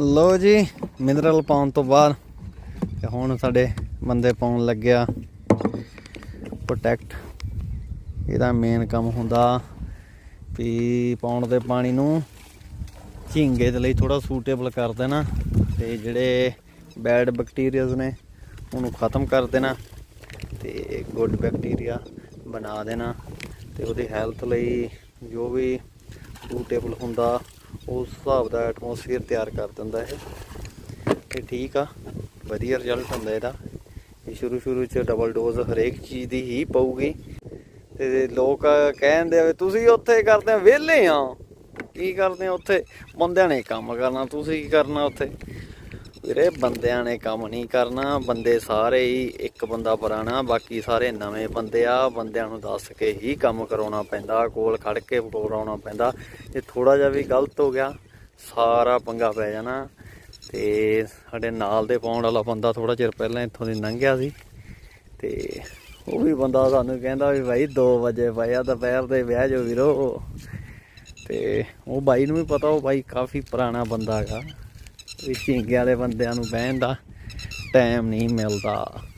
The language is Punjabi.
ਲੋ ਜੀ ਮਿਨਰਲ ਪਾਉਣ ਤੋਂ ਬਾਅਦ ਤੇ ਹੁਣ ਸਾਡੇ ਬੰਦੇ ਪਾਉਣ ਲੱਗਿਆ ਪ੍ਰੋਟੈਕਟ ਇਹਦਾ ਮੇਨ ਕੰਮ ਹੁੰਦਾ ਵੀ ਪਾਉਣ ਦੇ ਪਾਣੀ ਨੂੰ ਝੀਂਗੇ ਦੇ ਲਈ ਥੋੜਾ ਸੂਟੇਬਲ ਕਰ ਦੇਣਾ ਤੇ ਜਿਹੜੇ ਬੈਡ ਬੈਕਟੀਰੀਆਜ਼ ਨੇ ਉਹਨੂੰ ਖਤਮ ਕਰ ਦੇਣਾ ਤੇ ਗੁੱਡ ਬੈਕਟੀਰੀਆ ਬਣਾ ਦੇਣਾ ਤੇ ਉਹਦੀ ਹੈਲਥ ਲਈ ਜੋ ਵੀ ਸੂਟੇਬਲ ਹੁੰਦਾ ਉਸ ਹਿਸਾਬ ਦਾ ਐਟਮੋਸਫੇਅਰ ਤਿਆਰ ਕਰ ਦਿੰਦਾ ਇਹ। ਤੇ ਠੀਕ ਆ, ਵਧੀਆ ਰਿਜ਼ਲਟ ਹੁੰਦਾ ਇਹਦਾ। ਇਹ ਸ਼ੁਰੂ ਸ਼ੁਰੂ ਚ ਡਬਲ ਡੋਜ਼ ਹਰੇਕ ਚੀਜ਼ ਦੀ ਹੀ ਪਊਗੀ। ਤੇ ਲੋਕ ਕਹਿੰਦੇ ਆ ਵੀ ਤੁਸੀਂ ਉੱਥੇ ਕਰਦੇ ਆ ਵਿਹਲੇ ਆ ਕੀ ਕਰਦੇ ਆ ਉੱਥੇ? ਬੰਦਿਆਂ ਨੇ ਕੰਮ ਕਰਨਾ, ਤੁਸੀਂ ਕੀ ਕਰਨਾ ਉੱਥੇ? ਵੀਰੇ, ਬੰਦਿਆਂ ਨੇ ਕੰਮ ਨਹੀਂ ਕਰਨਾ, ਬੰਦੇ ਸਾਰੇ ਹੀ ਇੱਕ ਬੰਦਾ ਪੁਰਾਣਾ, ਬਾਕੀ ਸਾਰੇ ਨਵੇਂ ਬੰਦੇ ਆ, ਬੰਦਿਆਂ ਨੂੰ ਦੱਸ ਕੇ ਹੀ ਕੰਮ ਕਰਾਉਣਾ ਪੈਂਦਾ, ਕੋਲ ਖੜ ਕੇ ਕਰਾਉਣਾ ਪੈਂਦਾ। ਇਹ ਥੋੜਾ ਜਿਹਾ ਵੀ ਗਲਤ ਹੋ ਗਿਆ, ਸਾਰਾ ਪੰਗਾ ਪੈ ਜਾਣਾ। ਤੇ ਸਾਡੇ ਨਾਲ ਦੇ ਪਾਉਣ ਵਾਲਾ ਬੰਦਾ ਥੋੜਾ ਚਿਰ ਪਹਿਲਾਂ ਇੱਥੋਂ ਦੀ ਲੰਘਿਆ ਸੀ। ਤੇ ਉਹ ਵੀ ਬੰਦਾ ਸਾਨੂੰ ਕਹਿੰਦਾ ਵੀ ਭਾਈ 2 ਵਜੇ ਪਿਆ ਦੁਪਹਿਰ ਦੇ ਵਿਆਹ ਜੋ ਵੀਰੋ। ਤੇ ਉਹ ਬਾਈ ਨੂੰ ਵੀ ਪਤਾ, ਉਹ ਬਾਈ ਕਾਫੀ ਪੁਰਾਣਾ ਬੰਦਾ ਹੈਗਾ। ਵੀ ਝੀਂਗੇ ਵਾਲੇ ਬੰਦਿਆਂ ਨੂੰ ਬਹਿਣ ਦਾ ਟਾਈਮ ਨਹੀਂ ਮਿਲਦਾ।